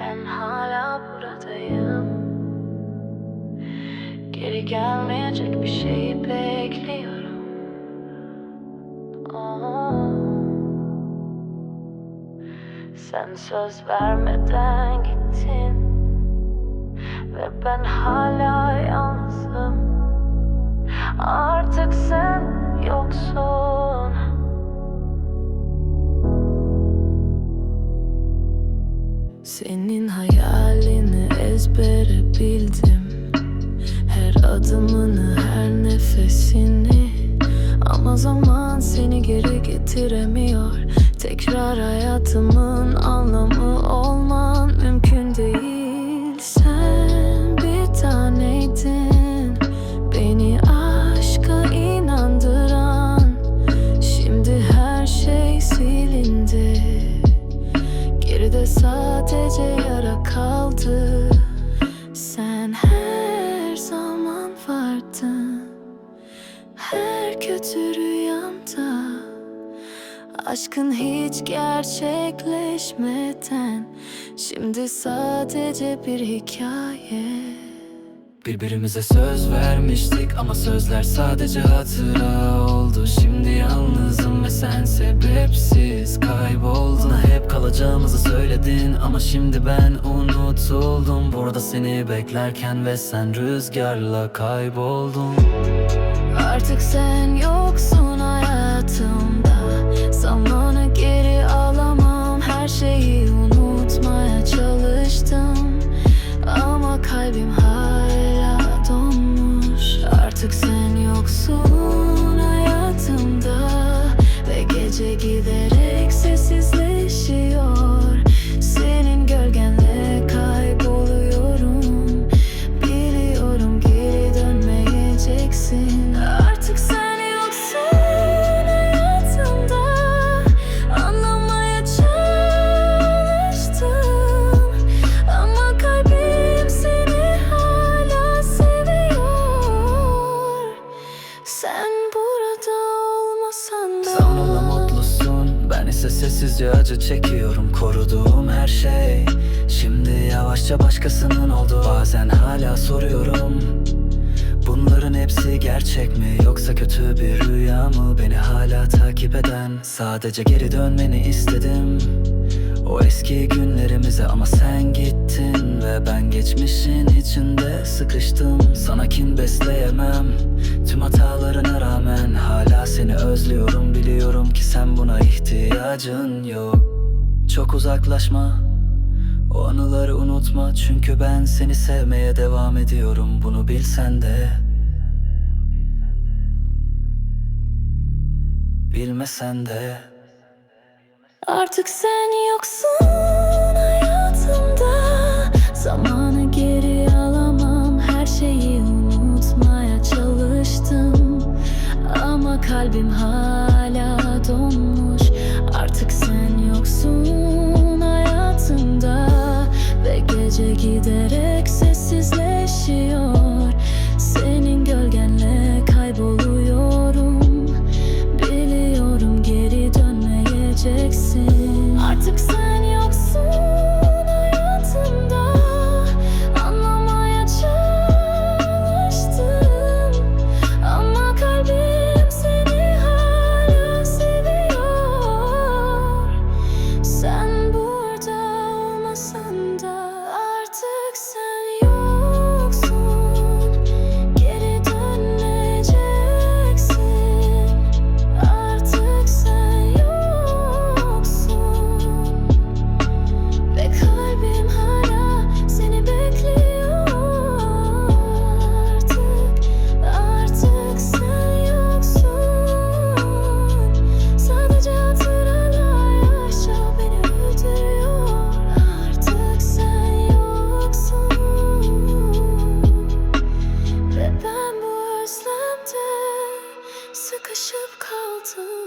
Ben hala buradayım. Geri gelmeyecek bir şeyi bekliyorum. Aa. Sen söz vermeden gittin Ve ben hala yalnızım. Artık sen yoksun Senin hayalini ezbere bildim. Her adımını, her nefesini. Ama zaman seni geri getiremiyor. Tekrar hayatımın Aşkın hiç gerçekleşmeden Şimdi sadece bir hikaye. Birbirimize söz vermiştik ama sözler sadece hatıra oldu. Şimdi yalnızım ve sen sebepsiz kayboldun. Hep kalacağımızı söyledin ama şimdi ben unutuldum. Burada seni beklerken ve sen rüzgarla kayboldun giderek sessizleşiyor. Senin gölgenle kayboluyorum. Biliyorum geri dönmeyeceksin. Artık sen yoksun hayatımda. Anlamaya çalıştım. Ama kalbim seni hala seviyor. Sen ise sessizce acı çekiyorum Koruduğum her şey. Şimdi yavaşça başkasının oldu Bazen hala soruyorum. Bunların hepsi gerçek mi yoksa kötü bir rüya mı? Beni hala takip eden Sadece geri dönmeni istedim O eski günlerimize ama sen gittin Ve ben geçmişin içinde sıkıştım. Sana kin besleyemem. Tüm hatalarına rağmen hala seni özlüyorum. Biliyorum ki sen buna ihtiyacın yok. Çok uzaklaşma. O anıları unutma. Çünkü ben seni sevmeye devam ediyorum. Bunu bilsen de. Bilmesen de Artık sen yoksun to